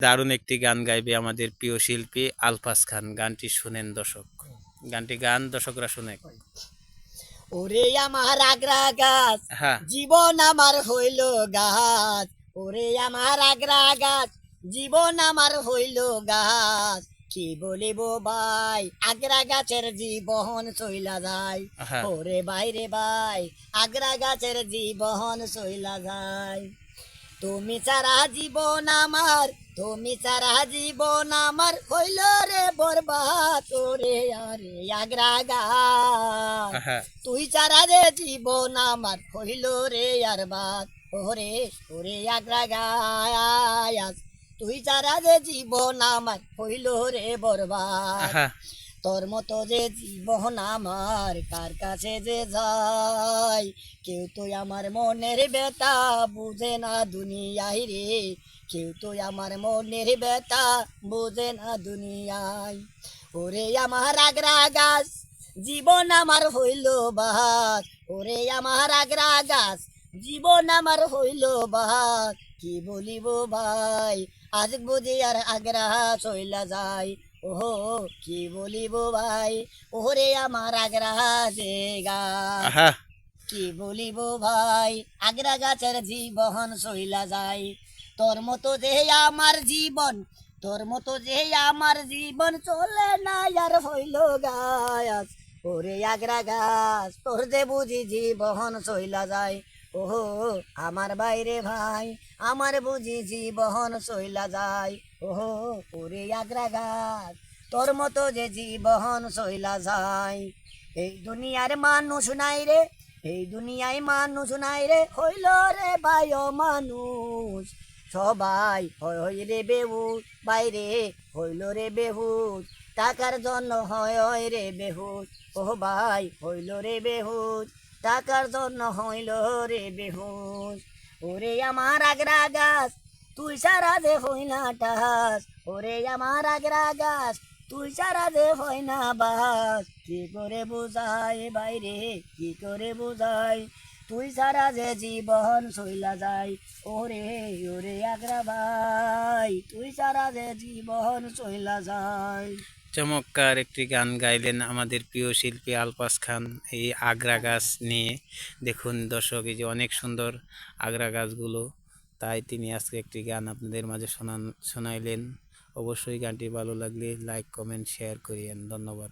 দারুণ একটি গান গাইবে আমাদের প্রিয় শিল্পী আলফাস খান। গানটি শুনেন দর্শক। গানটি গান দর্শকরা শুনে ওরে আমার আগ্রা গাছ হ্যাঁ। জীবন আমার হইল গাছ। ওরে আমার আগ্রা গাছ জীবন আমার হইল গাছ। কি বলিব ভাই আগ্রা গাছের জীবন চইলা যায়। হ্যাঁ। ওরে বাইরে ভাই আগ্রা গাছের জীবন চইলা যায়। তুমি চারা জীবন আমার তুমি চারা জীবন আমার হইল রে বরবাদ ওরে আরে আগ্রা গাছ হ্যাঁ। তুই চারা রে জীবন আমার হইল রে আর বাদ ওরে ওরে আগ্রা গায়াস তুই চারা যে জীবন আমার হইল রে বরবাদ। হ্যাঁ। তোর মতো যে জীবন আমার, কার কাছে যে যায় কেউ তো আমার মনের ব্যথা বুঝে না দুনিয়ায় রে। কেউ তো আমার মনের ব্যথা বুঝে না দুনিয়ায়। ওরে আমার আগ্রা গাছ, জীবন আমার হইল বাহার। ওরে আমার আগ্রা গাছ, জীবন আমার হইল বাহার। কি বলিব ভাই, আজ বুঝি আর আগ্রা চইলা যায়। ওহো কি বলিব ভাই? ওরে আমার আগ্রা হ্যাঁ কি বলিব ভাই? আগ্রা গাছের জীবন সইলা যায় তোর মতো যে আমার জীবন তোর মতো যে আমার জীবন চলে না আর হইল গাছ। ওরে আগ্রা গাছ তোর যে বুঝি জীবন সইলা যায় ওহো, আমার বাইরে ভাই, আমার বুঝি জীবন সইলা যায়। ওহো, ওরে আগ্রা গাছ তোর মতো যে জীবন সইলা যায়। এই দুনিয়ার মানুষ নাই রে, এই দুনিয়ায় মানুষ নাই রে, হইল রে বায় মানুষ। সবাই হয় হয় রে বেহুশ, বাইরে হইল রে বেহুশ, টাকার জন্য হয় রে বেহুশ। ও ভাই, হইল রে বেহুশ। টাকার জন্য হইল রে বেহুশ। ওরে আমার আগ্রা গাছ, তুই সারা দে হই না টাস ওরে আমার আগ্রা গাছ, তুই সারা দে হয় না বাস কি করে বুঝাই বাইরে, কি করে বুঝাই? তুই সারা যে জীবন সইলা যায় ওরে ওরে আগ্রা ভাই, তুই সারা যে জীবন সইলা যায় চমৎকার একটি গান গাইলেন আমাদের প্রিয় শিল্পী আলপাস খান এই আগ্রা গাছ নিয়ে। দেখুন দর্শক, এই যে অনেক সুন্দর আগ্রা গাছগুলো। তাই তিনি আজকে একটি গান আপনাদের মাঝে শোনান, শোনাইলেন। অবশ্যই গানটি ভালো লাগলে লাইক, কমেন্ট, শেয়ার করিয়েন। ধন্যবাদ।